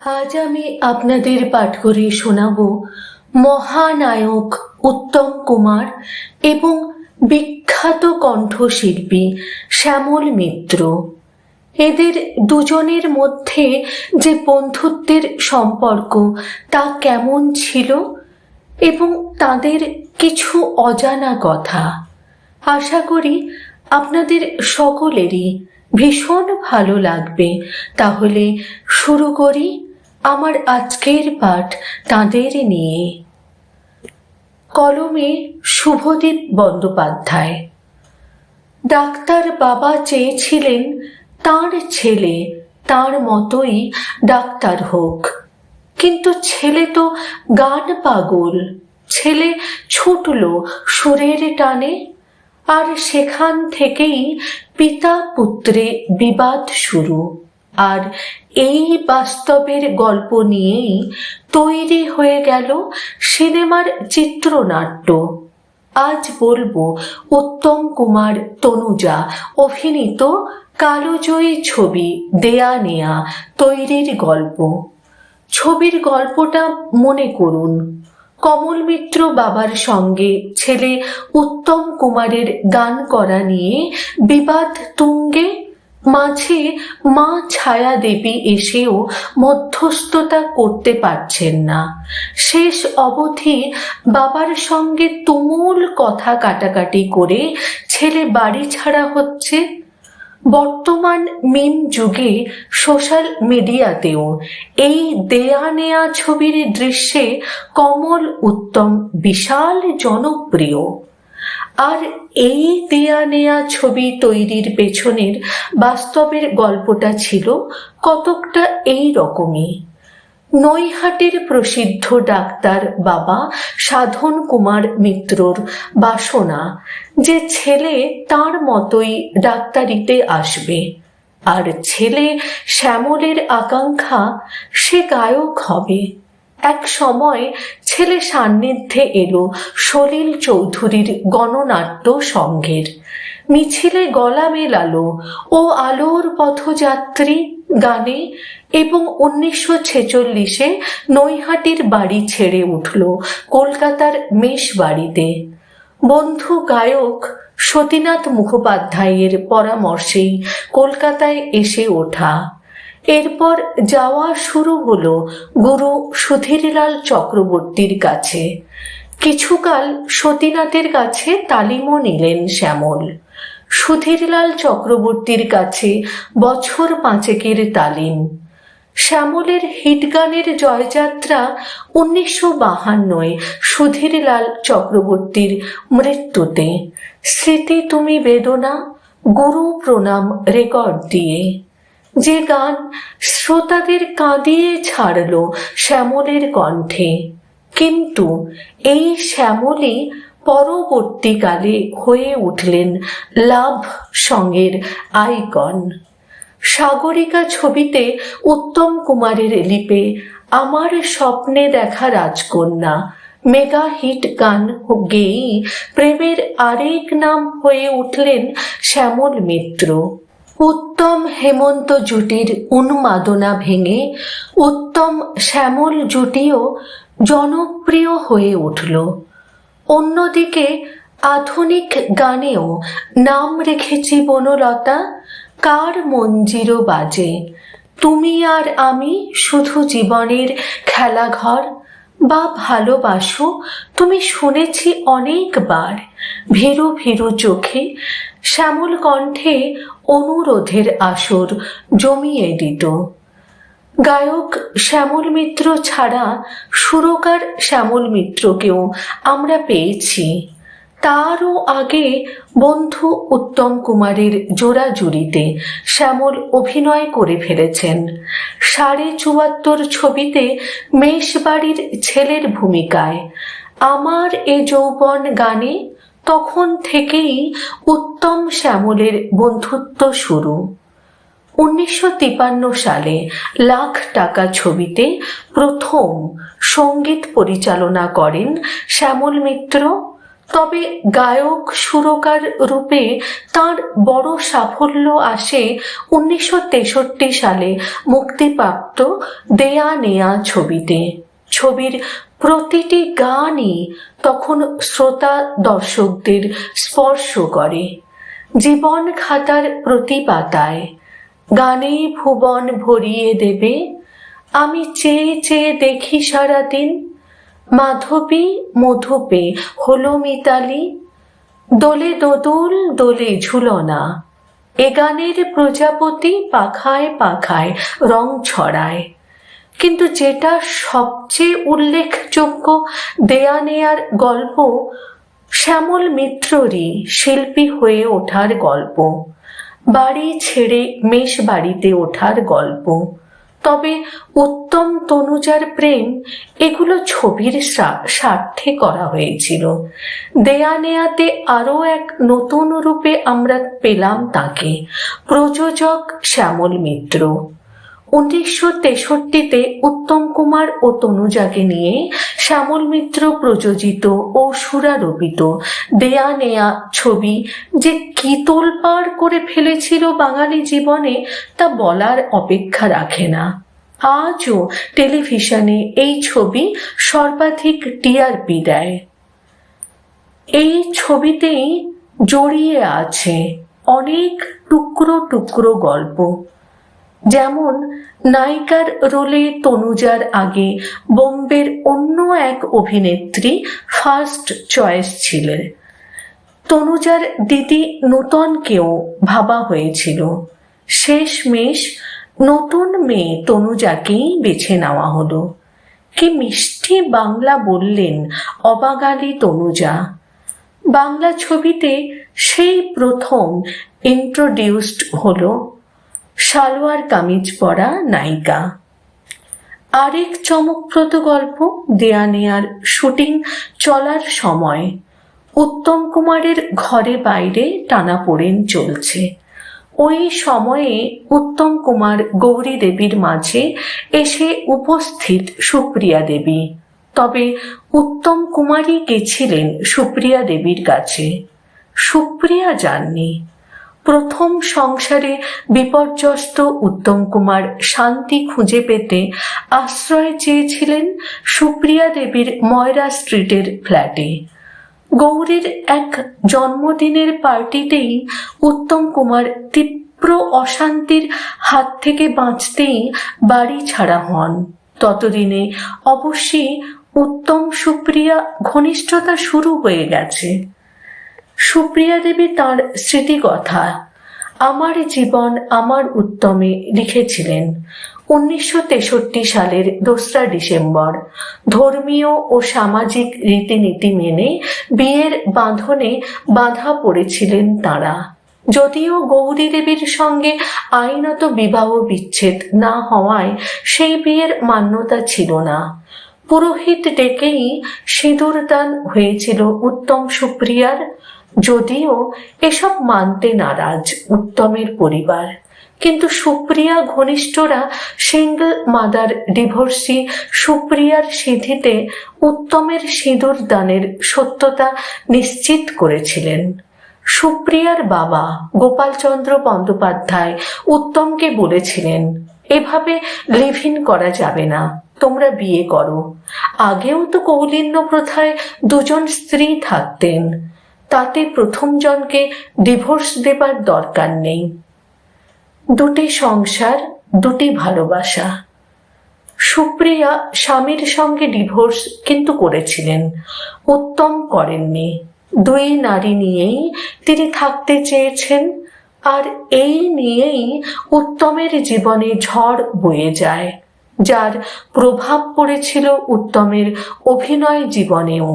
আজ আমি আপনাদের পাঠ করে শোনাব মহানায়ক উত্তম কুমার এবং বিখ্যাত কণ্ঠশিল্পী শ্যামল মিত্র। এদের দুজনের মধ্যে যে বন্ধুত্বের সম্পর্ক তা কেমন ছিল এবং তাদের কিছু অজানা কথা। আশা করি আপনাদের সকলেরই ভীষণ ভালো লাগবে। তাহলে শুরু করি আমার আজকের পাঠ তাঁদের নিয়ে। কলমে শুভদীপ বন্দ্যোপাধ্যায়। ডাক্তার বাবা চেয়েছিলেন তার ছেলে, তার মতোই ডাক্তার হোক। কিন্তু ছেলে তো গান পাগল, ছেলে ছুটল সুরের টানে, আর সেখান থেকেই পিতা পুত্রে বিবাদ শুরু। আর এই বাস্তবের গল্প নিয়েই তৈরি হয়ে গেল সিনেমার চিত্রনাট্য। আজ বলব উত্তম কুমার তনুজা, অভিনীত কালোজয়ী ছবি দেয়া নেয়া তৈরির গল্প। ছবির গল্পটা মনে করুন, কমল মিত্র বাবার সঙ্গে ছেলে উত্তম কুমারের গান করা নিয়ে বিবাদ তুঙ্গে মাঝে মা ছায়া দেবী এসেও মধ্যস্থতা করতে পারছেন না। শেষ অবধি বাবার সঙ্গে তুমুল কথা কাটাকাটি করে ছেলে বাড়ি ছাড়া হচ্ছে। বর্তমান মিম যুগে সোশ্যাল মিডিয়াতেও এই দেয়া নেয়া ছবির দৃশ্যে কমল উত্তম বিশাল জনপ্রিয়। আর এই দেয়া নেয়া ছবি তৈরির পেছনের বাস্তবের গল্পটা ছিল কতকটা এই রকমই। নৈহাটির প্রসিদ্ধ ডাক্তার বাবা সাধন কুমার মিত্রর বাসনা যে ছেলে তার মতোই ডাক্তারিতে আসবে। আর ছেলে শ্যামলের আকাঙ্ক্ষা সে গায়ক হবে। এক সময় ছেলে সান্নিধ্যে এলো সলিল চৌধুরীর গণনাট্য সংঘের মিছিলে গলা মেলালো ও আলোর পথযাত্রী গানে এবং উনিশশো ছেচল্লিশে নৈহাটির বাড়ি ছেড়ে উঠল কলকাতার মেষ বাড়িতে বন্ধু গায়ক সতীনাথ মুখোপাধ্যায়ের পরামর্শেই কলকাতায় এসে ওঠা। এরপর যাওয়া শুরু হলো গুরু সুধীরলাল চক্রবর্তীর কাছে। কিছুকাল সতীনাথের কাছে তালিমও নিলেন শ্যামল। সুধীরলাল চক্রবর্তীর কাছে বছর পাঁচেকের তালিম। শ্যামলের হিটগানের জয়যাত্রা উনিশশো বাহান্নয় সুধীরলাল চক্রবর্তীর মৃত্যুতে। স্মৃতি তুমি বেদনা, গুরু প্রণাম রেকর্ড দিয়ে। যে গান শ্রোতাদের কাঁদিয়ে ছাড়ল শ্যামলের কণ্ঠে। কিন্তু এই শ্যামলই পরবর্তীকালে হয়ে উঠলেন লাভ সঙ্গের আইকন। সাগরিকা ছবিতে উত্তম কুমারের লিপে আমার স্বপ্নে দেখা রাজকন্যা। মেগা হিট গান গেয়েই প্রেমের আরেক নাম হয়ে উঠলেন শ্যামল মিত্র। উত্তম হেমন্ত জুটির উন্মাদনা ভেঙে উত্তম শ্যামল জুটিও জনপ্রিয় হয়ে উঠল। অন্যদিকে আধুনিক গানেও নাম রেখেছি বনলতা, কার মঞ্জিরও বাজে। তুমি আর আমি শুধু জীবনের খেলাঘর, বা ভালোবাসো, তুমি শুনেছি অনেকবার। ভীরু ভীরু চোখে শ্যামল কণ্ঠে অনুরোধের আসর জমিয়ে দিত। গায়ক শ্যামল মিত্র ছাড়া সুরকার শ্যামল মিত্রকেও আমরা পেয়েছি। তারও আগে বন্ধু উত্তম কুমারের জোড়াজুড়িতে শ্যামল অভিনয় করে ফেলেছেন। সাড়ে চুয়াত্তর ছবিতে মেষবাড়ির ছেলের ভূমিকায়। আমার এ যৌবন গানে তখন থেকেই উত্তম শ্যামলের বন্ধুত্ব শুরু। উনিশশো সালে লাখ টাকা ছবিতে প্রথম সংগীত পরিচালনা করেন শ্যামল মিত্র। তবে গায়ক সুরকার রূপে তার বড় সাফল্য আসে উনিশশো তেষট্টি সালে মুক্তিপ্রাপ্ত দেয়া নেয়া ছবিতে। ছবির প্রতিটি গানই তখন শ্রোতা দর্শকদের স্পর্শ করে। জীবন খাতার প্রতি পাতায় গানে ভুবন ভরিয়ে দেবে, আমি চেয়ে চেয়ে দেখি সারাদিন, মাধবী মধুপে হলো মিতালি, দোলে দোদুল দোলে ঝুলনা, এ গানের প্রজাপতি পাখায় পাখায় রং ছড়ায়। কিন্তু যেটা সবচেয়ে উল্লেখযোগ্য দেয়া নেয়ার গল্প, শ্যামল মিত্ররই শিল্পী হয়ে ওঠার গল্প। বাড়ি ছেড়ে মেষ বাড়িতে ওঠার গল্প। তবে উত্তম তনুজার প্রেম এগুলো ছবির স্বা- স্বার্থে করা হয়েছিল। দেয়া নেয়াতে আরও এক নতুন রূপে আমরা পেলাম তাকে, প্রযোজক শ্যামল মিত্র। উনিশশো তেষট্টিতে উত্তম কুমার ও তনুজাকে নিয়ে শ্যামল মিত্র প্রযোজিত ও সুরারোপিত দেয়া নেয়া ছবি যে কি তোলপাড় করে ফেলেছিল বাঙালি জীবনে তা বলার অপেক্ষা রাখে না। আজও টেলিভিশনে এই ছবি সর্বাধিক টিআরপি দেয়। এই ছবিতেই জড়িয়ে আছে অনেক টুকরো টুকরো গল্প। যেমন নায়িকার রোলে তনুজার আগে বোম্বের অন্য এক অভিনেত্রী ফার্স্ট চয়েস ছিলেন। তনুজার দিদি নূতনকেও ভাবা হয়েছিল। শেষমেশ নতুন মেয়ে তনুজাকেই বেছে নেওয়া হলো। কি মিষ্টি বাংলা বললেন অবাগালি তনুজা। বাংলা ছবিতে সেই প্রথম ইন্ট্রোডিউসড হলো। সালোয়ার কামিজ পরা নায়িকা। আরেক চমকপ্রদ গল্প দেয়া নেয়ার শুটিং চলার সময়। উত্তম কুমারের ঘরে বাইরে টানাপোড়েন চলছে। ওই সময়ে উত্তম কুমার গৌরী দেবীর মাঝে এসে উপস্থিত সুপ্রিয়া দেবী। তবে উত্তম কুমারই গেছিলেন সুপ্রিয়া দেবীর কাছে। সুপ্রিয়া যাননি। প্রথম সংসারে বিপর্যস্ত উত্তম কুমার শান্তি খুঁজে পেতে আশ্রয় চেয়েছিলেন সুপ্রিয়া দেবীর ময়রা স্ট্রিটের ফ্ল্যাটে। গৌরীর এক জন্মদিনের পার্টিতেই উত্তম কুমার তীব্র অশান্তির হাত থেকে বাঁচতেই বাড়ি ছাড়া হন। ততদিনে অবশ্যই উত্তম সুপ্রিয়া ঘনিষ্ঠতা শুরু হয়ে গেছে। সুপ্রিয়া দেবী তাঁর স্মৃতিকথা, আমার জীবন আমার উত্তমে লিখেছিলেন। উনিশশো তেষট্টি সালের দোসরা ডিসেম্বর, ধর্মীয় ও সামাজিক রীতিনীতি মেনে বিয়ের বাঁধনে বাঁধা পড়েছিলেন তাঁরা। যদিও গৌরী দেবীর সঙ্গে আইনত বিবাহ বিচ্ছেদ না হওয়ায় সেই বিয়ের মান্যতা ছিল না। পুরোহিত ডেকেই সিঁদুরদান হয়েছিল উত্তম সুপ্রিয়ার। যদিও এসব মানতে নারাজ উত্তমের পরিবার, কিন্তু সুপ্রিয়া ঘনিষ্ঠরা সিঙ্গল মাদার ডিভোর্সি সুপ্রিয়ার সিদ্ধিতে উত্তমের সিঁদুর দানের সত্যতা নিশ্চিত করেছিলেন। সুপ্রিয়ার বাবা গোপালচন্দ্র বন্দ্যোপাধ্যায় উত্তমকে বলেছিলেন, এভাবে লিভিন করা যাবে না, তোমরা বিয়ে করো। আগেও তো কৌলিন্য প্রথায় দুজন স্ত্রী থাকতেন। তাতে প্রথম জনকে ডিভোর্স দেবার দরকার নেই। দুটি সংসার, দুটি ভালোবাসা। সুপ্রিয়া স্বামীর সঙ্গে ডিভোর্স কিন্তু করেছিলেন, উত্তম করেননি। দুই নারী নিয়েই তিনি থাকতে চেয়েছেন, আর এই নিয়েই উত্তমের জীবনে ঝড় বয়ে যায়, যার প্রভাব পড়েছিল উত্তমের অভিনয় জীবনেও।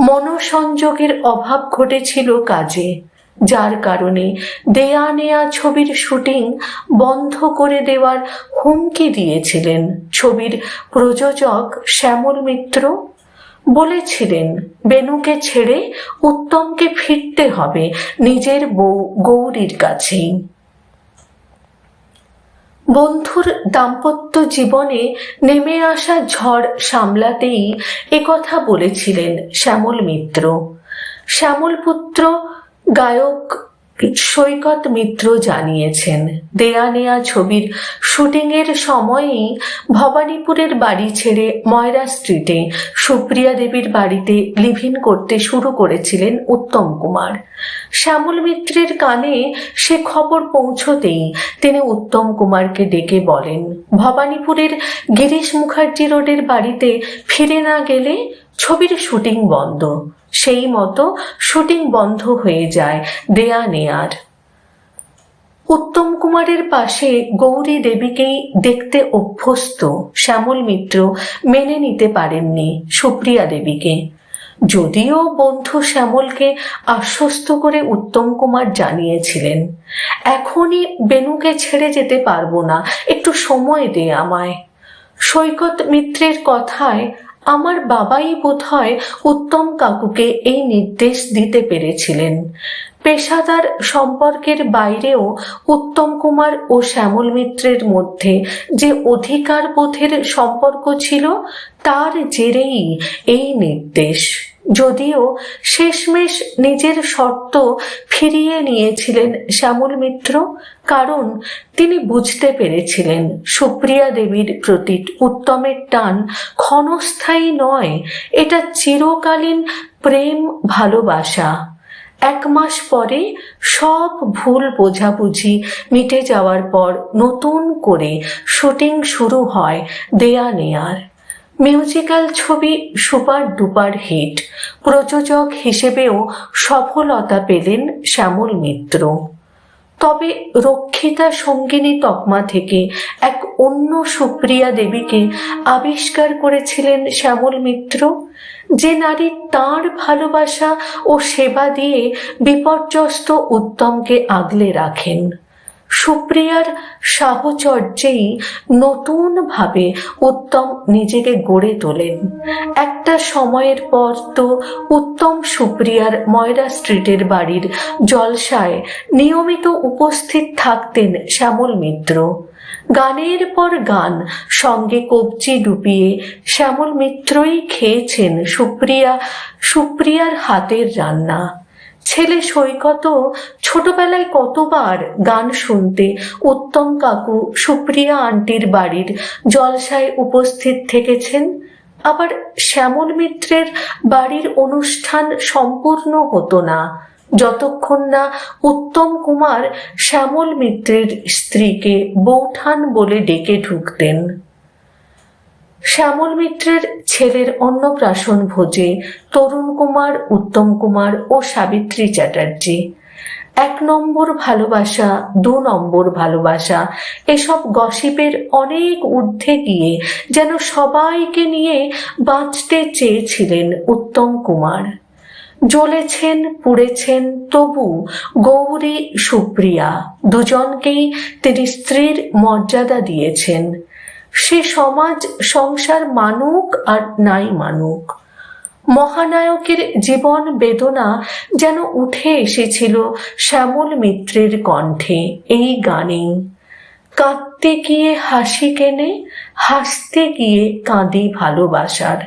মনোসংযোগের অভাব ঘটেছিল কাজে, যার কারণে দেয়া নেয়া ছবির শুটিং বন্ধ করে দেওয়ার হুমকি দিয়েছিলেন ছবির প্রযোজক শ্যামল মিত্র। বলেছিলেন, বেনুকে ছেড়ে উত্তমকে ফিরতে হবে নিজের বউ গৌরীর কাছেই। বন্ধুর দাম্পত্য জীবনে নেমে আসা ঝড় সামলাতেই একথা বলেছিলেন শ্যামল মিত্র। শ্যামল পুত্র গায়ক সৈকত মিত্র জানিয়েছেন, দেয়া নেয়া ছবির শুটিংয়ের সময়ই ভবানীপুরের বাড়ি ছেড়ে ময়রা স্ট্রিটে সুপ্রিয়া দেবীর বাড়িতে লিভিন করতে শুরু করেছিলেন উত্তম কুমার। শ্যামল মিত্রের কানে সে খবর পৌঁছতেই তিনি উত্তম কুমারকে ডেকে বলেন, ভবানীপুরের গিরিশ মুখার্জি রোডের বাড়িতে ফিরে না গেলে ছবির শুটিং বন্ধ। সেই মতো শুটিং বন্ধ হয়ে যায় দেয়া নেয়ার উত্তম কুমারের পাশে গৌরী দেবীকেই দেখতে অভ্যস্ত শ্যামল মিত্র মেনে নিতে পারেননি সুপ্রিয়া দেবীকে। যদিও বন্ধু শ্যামলকে আশ্বস্ত করে উত্তম কুমার জানিয়েছিলেন, এখনই বেনুকে ছেড়ে যেতে পারব না, একটু সময় দে আমায়। সৈকত মিত্রের কথায় আমার বাবাই বোধহয় উত্তম কাকুকে এই নির্দেশ দিতে পেরেছিলেন। পেশাদার সম্পর্কের বাইরেও উত্তম কুমার ও শ্যামল মিত্রের মধ্যে যে অধিকার বোধের সম্পর্ক ছিল, তার জেরেই এই নির্দেশ। যদিও শেষমেশ নিজের শর্ত ফিরিয়ে নিয়েছিলেন শ্যামল মিত্র, কারণ তিনি বুঝতে পেরেছিলেন সুপ্রিয়া দেবীর প্রতি উত্তমের টান ক্ষণস্থায়ী নয়, এটা চিরকালীন প্রেম ভালোবাসা। এক মাস পরে সব ভুল বোঝাবুঝি মিটে যাওয়ার পর নতুন করে শুটিং শুরু হয় দেয়া নেয়ার। মিউজিক্যাল ছবি সুপার ডুপার হিট। প্রযোজক হিসেবেও সফলতা পেলেন শ্যামল মিত্র। তবে রক্ষিতা সঙ্গিনী তকমা থেকে এক অন্য সুপ্রিয়া দেবীকে আবিষ্কার করেছিলেন শ্যামল মিত্র, যে নারী তার ভালোবাসা ও সেবা দিয়ে বিপর্যস্ত উত্তমকে আগলে রাখেন। সুপ্রিয়ার সাহচর্যেই নতুনভাবে উত্তম নিজেকে গড়ে তোলেন। একটা সময়ের পর তো উত্তম সুপ্রিয়ার ময়রা স্ট্রিটের বাড়ির জলসায় নিয়মিত উপস্থিত থাকতেন শ্যামল মিত্র। গানের পর গান, সঙ্গে কবজি ডুবিয়ে শ্যামল মিত্রই খেয়েছেন সুপ্রিয়া, সুপ্রিয়ার হাতের রান্না। ছেলে সৈকত, ছোটবেলায় কতবার গান শুনতে উত্তম কাকু সুপ্রিয়া আন্টির বাড়ির জলসায় উপস্থিত থেকেছেন? আবার শ্যামল মিত্রের বাড়ির অনুষ্ঠান সম্পূর্ণ হতো না। যতক্ষণ না উত্তম কুমার শ্যামল মিত্রের স্ত্রীকে বৌঠান বলে ডেকে ঢুকতেন। শ্যামল মিত্রের ছেলের অন্নপ্রাশন ভোজে তরুণ কুমার, উত্তম কুমার ও সাবিত্রী চ্যাটার্জি। এক নম্বর ভালোবাসা, দু নম্বর ভালোবাসা, এসব গসিপের অনেক ঊর্ধ্বে গিয়ে যেন সবাইকে নিয়ে বাঁচতে চেয়েছিলেন উত্তম কুমার। জ্বলেছেন, পুড়েছেন তবু গৌরী সুপ্রিয়া, দুজনকেই তিনি স্ত্রীর মর্যাদা দিয়েছেন। সে সমাজ, সংসার মানুক আর নাই মানুক। মহানায়কের জীবন বেদনা যেন উঠে এসেছিল শ্যামল মিত্রের কণ্ঠে এই গানে। কাঁদতে গিয়ে হাসি কেনে, হাসতে গিয়ে কাঁদি ভালোবাসার।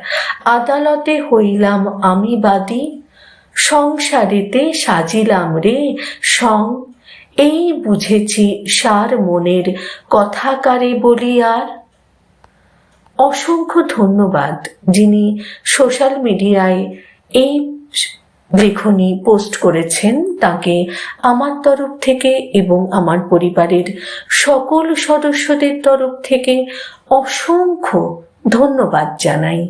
আদালতে হইলাম আমি বাদী, সংসারেতে সাজিলাম রে সং। এই বুঝেছি সার মনের কথাকারে বলি আর অসংখ্য ধন্যবাদ যিনি সোশ্যাল মিডিয়ায় এই লেখনী পোস্ট করেছেন। তাকে আমার তরফ থেকে এবং আমার পরিবারের সকল সদস্যদের তরফ থেকে অসংখ্য ধন্যবাদ জানাই।